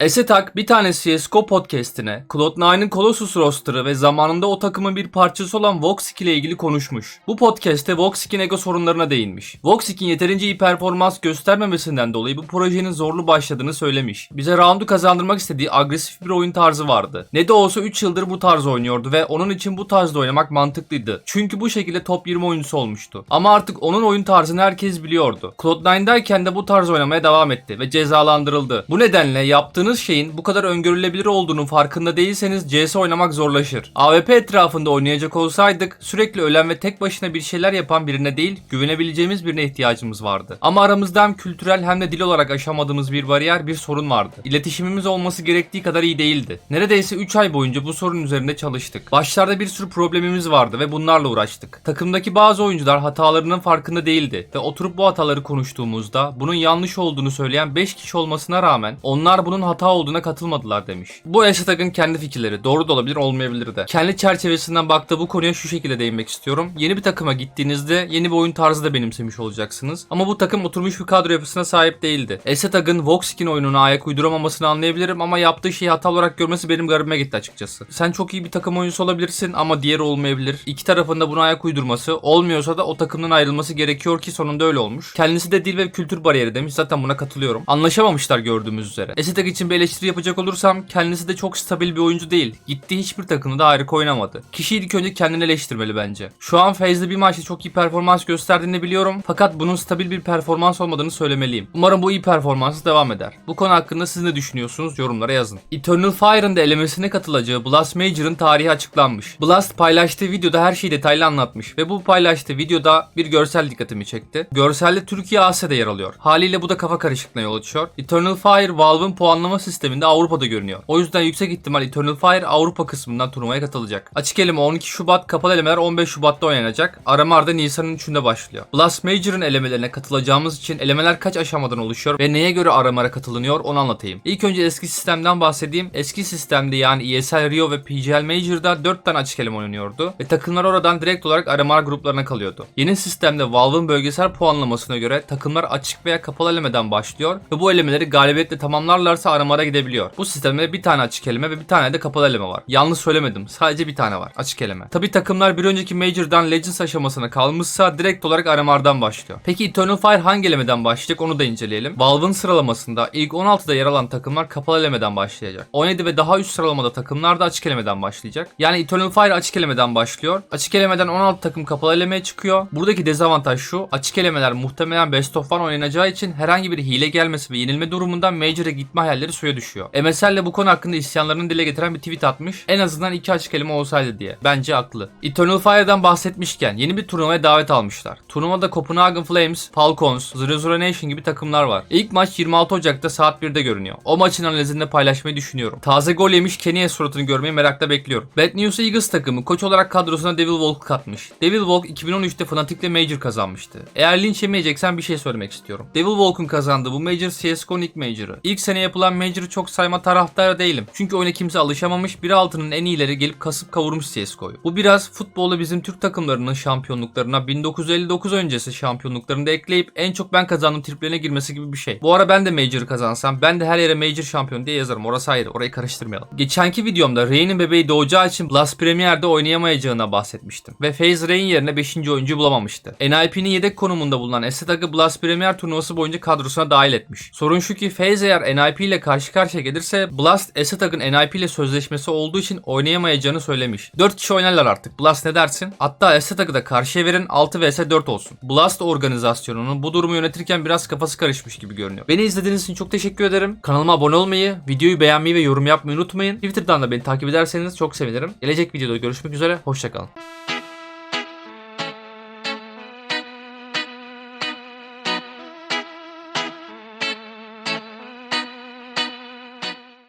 Esetak bir tane CSGO podcastine Cloud9'ın Colossus roster'ı ve zamanında o takımın bir parçası olan Voxic ile ilgili konuşmuş. Bu podcast'te Voxic'in ego sorunlarına değinmiş. Voxic'in yeterince iyi performans göstermemesinden dolayı bu projenin zorlu başladığını söylemiş. Bize roundu kazandırmak istediği agresif bir oyun tarzı vardı. Ne de olsa 3 yıldır bu tarz oynuyordu ve onun için bu tarzda oynamak mantıklıydı. Çünkü bu şekilde top 20 oyuncusu olmuştu. Ama artık onun oyun tarzını herkes biliyordu. Cloud9'dayken de bu tarz oynamaya devam etti ve cezalandırıldı. Bu nedenle yaptığınız şeyin bu kadar öngörülebilir olduğunun farkında değilseniz CS oynamak zorlaşır. AWP etrafında oynayacak olsaydık sürekli ölen ve tek başına bir şeyler yapan birine değil güvenebileceğimiz birine ihtiyacımız vardı. Ama aramızda hem kültürel hem de dil olarak aşamadığımız bir bariyer bir sorun vardı. İletişimimiz olması gerektiği kadar iyi değildi. Neredeyse 3 ay boyunca bu sorun üzerinde çalıştık. Başlarda bir sürü problemimiz vardı ve bunlarla uğraştık. Takımdaki bazı oyuncular hatalarının farkında değildi ve oturup bu hataları konuştuğumuzda bunun yanlış olduğunu söyleyen 5 kişi olmasına rağmen onlar bunun hata olduğuna katılmadılar demiş. Bu Eşatag'ın kendi fikirleri. Doğru da olabilir olmayabilir de. Kendi çerçevesinden baktığı bu konuya şu şekilde değinmek istiyorum. Yeni bir takıma gittiğinizde yeni bir oyun tarzı da benimsemiş olacaksınız. Ama bu takım oturmuş bir kadro yapısına sahip değildi. Eşatag'ın Voxic'in oyununa ayak uyduramamasını anlayabilirim ama yaptığı şeyi hata olarak görmesi benim garibime gitti açıkçası. Sen çok iyi bir takım oyuncusu olabilirsin ama diğeri olmayabilir. İki tarafında buna ayak uydurması, olmuyorsa da o takımdan ayrılması gerekiyor ki sonunda öyle olmuş. Kendisi de dil ve kültür bariyeri demiş. Zaten buna katılıyorum. Anlaşamamışlar gördüğümüz üzere. Esetag için bir eleştiri yapacak olursam kendisi de çok stabil bir oyuncu değil. Gittiği hiçbir takımda da harika oynamadı. Kişi ilk önce kendini eleştirmeli bence. Şu an Feyz'de bir maçta çok iyi performans gösterdiğini biliyorum. Fakat bunun stabil bir performans olmadığını söylemeliyim. Umarım bu iyi performansı devam eder. Bu konu hakkında siz ne düşünüyorsunuz? Yorumlara yazın. Eternal Fire'ın da elemesine katılacağı Blast Major'ın tarihi açıklanmış. Blast paylaştığı videoda her şeyi detaylı anlatmış ve bu paylaştığı videoda bir görsel dikkatimi çekti. Görselde Türkiye Asya'da yer alıyor. Haliyle bu da kafa karışıklığına yol açıyor. Eternal Fire Valve'ın puanlama sisteminde Avrupa'da görünüyor. O yüzden yüksek ihtimal Eternal Fire Avrupa kısmından turnuvaya katılacak. Açık eleme 12 Şubat, kapalı elemeler 15 Şubat'ta oynanacak. Arama da Nisan'ın 3'ünde başlıyor. Blast Major'ın elemelerine katılacağımız için elemeler kaç aşamadan oluşuyor ve neye göre aramara katılınıyor onu anlatayım. İlk önce eski sistemden bahsedeyim. Eski sistemde yani ESL Rio ve PGL Major'da 4 tane açık eleme oynanıyordu ve takımlar oradan direkt olarak aramar gruplarına kalıyordu. Yeni sistemde Valve'ın bölgesel puanlamasına göre takımlar açık veya kapalı elemeden başlıyor ve bu elemeleri galibiyetle tamamlarlarsa aramara gidebiliyor. Bu sistemde bir tane açık eleme ve bir tane de kapalı eleme var. Yanlış söylemedim. Sadece bir tane var. Açık eleme. Tabi takımlar bir önceki Major'dan Legends aşamasına kalmışsa direkt olarak aramardan başlıyor. Peki Eternal Fire hangi elemeden başlayacak onu da inceleyelim. Valve'ın sıralamasında ilk 16'da yer alan takımlar kapalı elemeden başlayacak. 17 ve daha üst sıralamada takımlar da açık elemeden başlayacak. Yani Eternal Fire açık elemeden başlıyor. Açık elemeden 16 takım kapalı elemeye çıkıyor. Buradaki dezavantaj şu. Açık elemeler muhtemelen Best of One oynanacağı için herhangi bir hile gelmesi ve yenilme durumundan Major'a gitme hayalleri suya düşüyor. MSL de bu konu hakkında isyanlarını dile getiren bir tweet atmış. En azından iki açık eleme olsaydı diye. Bence haklı. Eternal Fire'dan bahsetmişken yeni bir turnuvaya davet almışlar. Turnuvada Copenhagen Flames, Falcons, Zero Nation gibi takımlar var. İlk maç 26 Ocak'ta saat 1'de görünüyor. O maçın analizini de paylaşmayı düşünüyorum. Taze gol yemiş Kenny'e suratını görmeyi merakla bekliyorum. Bad News Eagles takımı koç olarak kadrosuna Devil Walk katmış. Devil Walk 2013'te Fnatic'le Major kazanmıştı. Eğer linç yemeyeceksen bir şey söylemek istiyorum. Devil Walk'un kazandığı bu Major CSGO'nun ilk Major'ı. İlk sene yapılan Major'ı çok sayma taraftarı değilim. Çünkü oyuna kimse alışamamış 1.6'nın en iyileri gelip kasıp kavurmuş CSGO'yu. Bu biraz futbolda bizim Türk takımlarının şampiyonluklarına 1959 öncesi şampiyonluklarını ekleyip en çok ben kazandım triplerine girmesi gibi bir şey. Bu ara ben de Major'ı kazansam ben de her yere Major şampiyon diye yazarım. Orası ayrı. Orayı karıştırmayalım. Geçenki videomda Ray'nin bebeği doğacağı için Blast Premier'de oynayamayacağına bahsetmiştim. Ve FaZe Ray'in yerine 5. oyuncu bulamamıştı. NIP'nin yedek konumunda bulunan Esetag'ı Blast Premier turnuvası boyunca kadrosuna dahil etmiş. Sorun şu ki FaZe eğer NIP ile karşı karşıya gelirse Blast Esetag'ın NIP ile sözleşmesi olduğu için oynayamayacağını söylemiş. 4 kişi oynarlar artık. Blast ne dersin? Hatta Esetag'ı da karşıya verin 6 vs 4 olsun. Blast organizasyonunun bu durumu yönetirken biraz kafası karışmış gibi görünüyor. Beni izlediğiniz için çok teşekkür ederim. Kanalıma abone olmayı, videoyu beğenmeyi ve yorum yapmayı unutmayın. Twitter'dan da beni takip ederseniz çok sevinirim. Gelecek videoda görüşmek üzere. Hoşçakalın.